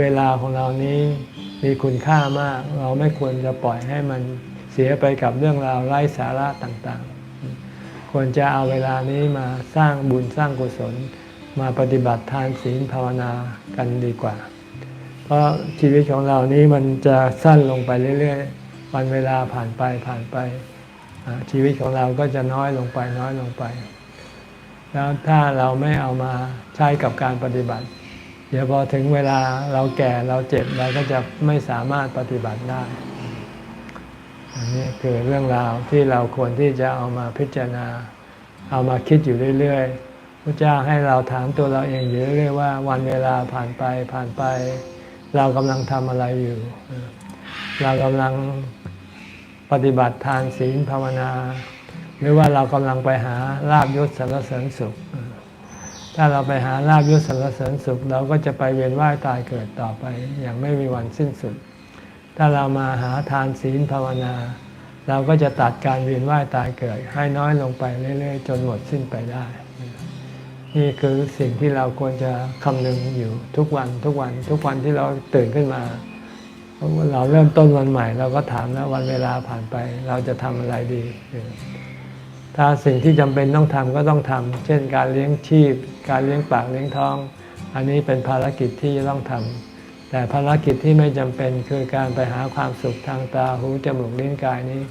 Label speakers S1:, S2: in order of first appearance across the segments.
S1: เวลาของเรานี้มีคุณค่ามาก เราไม่ควรจะปล่อยให้มันเสียไปกับเรื่องราวไร้สาระต่างๆ ควรจะเอาเวลานี้มาสร้างบุญสร้างกุศล มาปฏิบัติทานศีลภาวนากันดีกว่า เพราะชีวิตของเรานี้มันจะสั้นลงไปเรื่อยๆ วันเวลาผ่านไปผ่านไปชีวิตของเราก็จะน้อยลงไปน้อยลงไป แล้วถ้าเราไม่เอามาใช้กับการปฏิบัติ เดี๋ยวพอถึงเวลาเราแก่เราเจ็บเราก็จะไม่สามารถปฏิบัติได้ อันนี้คือเรื่องราวที่เราควรที่จะเอามาพิจารณา เอามาคิดอยู่เรื่อยๆพระเจ้าให้เราถามตัวเราเองอยู่เรื่อยๆว่า วันเวลาผ่านไปผ่านไป เรากำลังทำอะไรอยู่ เรากำลังปฏิบัติทานศีลภาวนา หรือว่าเรากำลังไปหาลาบยศสรรเสริญสุข ถ้าเราไปหาลาบยศสรรเสริญสุข เราก็จะไปเวียนว่ายตายเกิดต่อไปอย่างไม่มีวันสิ้นสุด ถ้าเรามาหาทานศีลภาวนา เราก็จะตัดการเวียนว่ายตายเกิด ให้น้อยลงไปเรื่อยๆ จนหมดสิ้นไปได้ นี่คือสิ่งที่เราควรจะคำนึงอยู่ทุกวันทุกวัน ทุกวันที่เราตื่นขึ้นมาเราเริ่มต้นวันใหม่ เราก็ถามแล้ววันเวลาผ่านไป เราจะทำอะไรดี ถ้าสิ่งที่จำเป็นต้องทำก็ต้องทำเช่นการเลี้ยงชีพ การเลี้ยงปากเลี้ยงท้อง อันนี้เป็นภารกิจที่จะต้องทำแต่ภารกิจที่ไม่จำเป็นคือการไปหาความสุขทางตาหูจมูกลิ้นกายนี้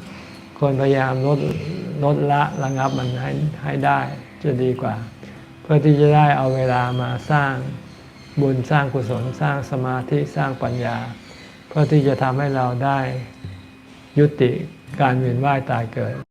S1: ควรพยายามลดลดละระงับมันให้ให้ได้จะดีกว่า เพื่อที่จะได้เอาเวลามาสร้างบุญสร้างกุศลสร้างสมาธิสร้างปัญญา เพื่อที่จะทำให้เราได้ยุติการเวียนว่ายตายเกิด